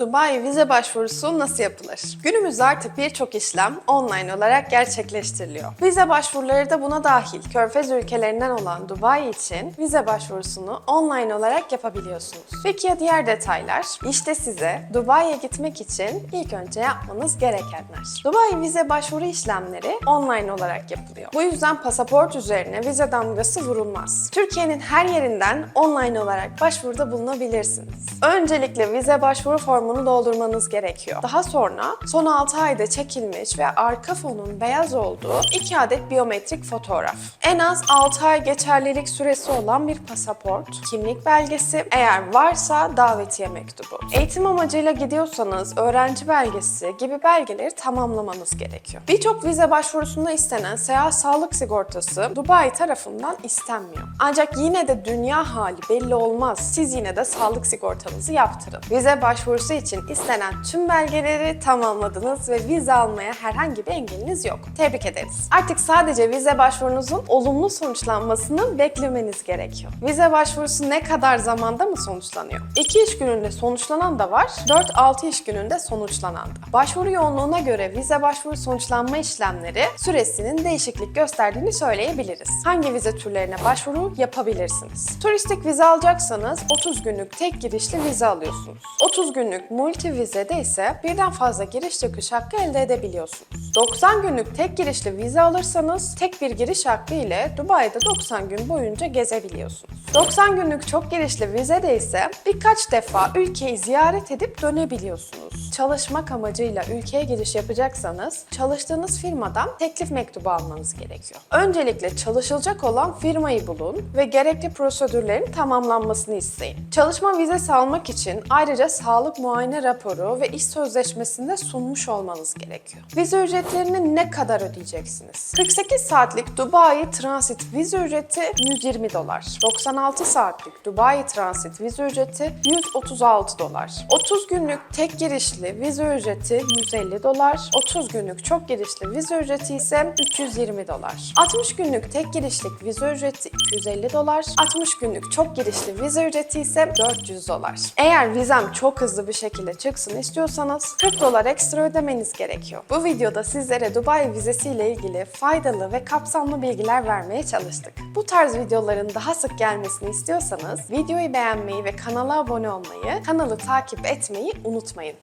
Dubai vize başvurusu nasıl yapılır? Günümüzde artık birçok işlem online olarak gerçekleştiriliyor. Vize başvuruları da buna dahil. Körfez ülkelerinden olan Dubai için vize başvurusunu online olarak yapabiliyorsunuz. Peki ya diğer detaylar? İşte size Dubai'ye gitmek için ilk önce yapmanız gerekenler. Dubai vize başvuru işlemleri online olarak yapılıyor. Bu yüzden pasaport üzerine vize damgası vurulmaz. Türkiye'nin her yerinden online olarak başvuruda bulunabilirsiniz. Öncelikle vize başvuru formunu doldurmanız gerekiyor. Daha sonra son 6 ayda çekilmiş ve arka fonun beyaz olduğu 2 adet biyometrik fotoğraf. En az 6 ay geçerlilik süresi olan bir pasaport, kimlik belgesi, eğer varsa davetiye mektubu. Eğitim amacıyla gidiyorsanız öğrenci belgesi gibi belgeleri tamamlamanız gerekiyor. Birçok vize başvurusunda istenen seyahat sağlık sigortası Dubai tarafından istenmiyor. Ancak yine de dünya hali belli olmaz. Siz yine de sağlık sigortanızı yaptırın. Vize başvurusu için istenen tüm belgeleri tamamladınız ve vize almaya herhangi bir engeliniz yok. Tebrik ederiz. Artık sadece vize başvurunuzun olumlu sonuçlanmasını beklemeniz gerekiyor. Vize başvurusu ne kadar zamanda mı sonuçlanıyor? 2 iş gününde sonuçlanan da var, 4-6 iş gününde sonuçlanan da. Başvuru yoğunluğuna göre vize başvuru sonuçlanma işlemleri süresinin değişiklik gösterdiğini söyleyebiliriz. Hangi vize türlerine başvuru yapabilirsiniz? Turistik vize alacaksanız 30 günlük tek girişli vize alıyorsunuz. 30 günlük multi vizede ise birden fazla giriş çıkış hakkı elde edebiliyorsunuz. 90 günlük tek girişli vize alırsanız tek bir giriş hakkı ile Dubai'de 90 gün boyunca gezebiliyorsunuz. 90 günlük çok girişli vizede ise birkaç defa ülkeyi ziyaret edip dönebiliyorsunuz. Çalışmak amacıyla ülkeye giriş yapacaksanız çalıştığınız firmadan teklif mektubu almanız gerekiyor. Öncelikle çalışılacak olan firmayı bulun ve gerekli prosedürlerin tamamlanmasını isteyin. Çalışma vizesi almak için ayrıca sağlık muayene raporu ve iş sözleşmesinde sunmuş olmanız gerekiyor. Vize ücretlerini ne kadar ödeyeceksiniz? 48 saatlik Dubai transit vize ücreti 120 dolar. 96 saatlik Dubai transit vize ücreti 136 dolar. 30 günlük tek girişli vize ücreti 150 dolar. 30 günlük çok girişli vize ücreti ise 320 dolar. 60 günlük tek girişlik vize ücreti 250 dolar. 60 günlük çok girişli vize ücreti ise 400 dolar. Eğer vizem çok hızlı bir şekilde çıksın istiyorsanız 40 dolar ekstra ödemeniz gerekiyor. Bu videoda sizlere Dubai vizesiyle ilgili faydalı ve kapsamlı bilgiler vermeye çalıştık. Bu tarz videoların daha sık gelmesini istiyorsanız videoyu beğenmeyi ve kanala abone olmayı, kanalı takip etmeyi unutmayın.